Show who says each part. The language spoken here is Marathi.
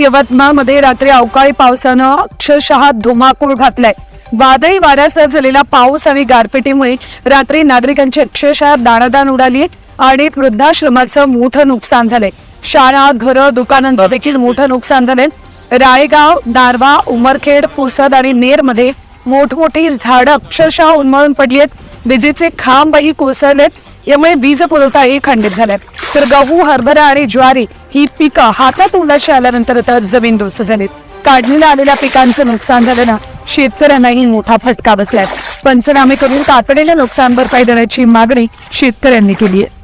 Speaker 1: यवतमाळमध्ये रात्री अवकाळी पावसानं अक्षरशः धुमाकूळ घातलाय. वादळी वाऱ्यासह झालेला पाऊस आणि गारपिटीमुळे रात्री नागरिकांची अक्षरशः दाणादाण उडाली आणि वृद्धाश्रमाचं मोठं नुकसान झालंय. शाळा घरं दुकानांचं देखील मोठं नुकसान झालंय. राळेगाव दारवा उमरखेड पुसद आणि नेरमध्ये मोठमोठी झाडं अक्षरशः उन्मळून पडली आहेत. विजेचे खांबही कोसळलेत. यामुळे वीज पुरवठाही खंडित झालाय. तर गहू हरभरा आणि ज्वारी ही पिकं हातात उलाशी आल्यानंतर तर जमीनदोस्त झालीत. काढणीला आलेल्या पिकांचं नुकसान झाल्यानं शेतकऱ्यांनाही मोठा फटका बसलाय. पंचनामे करून तातडीने नुकसान भरपाई देण्याची मागणी शेतकऱ्यांनी केली आहे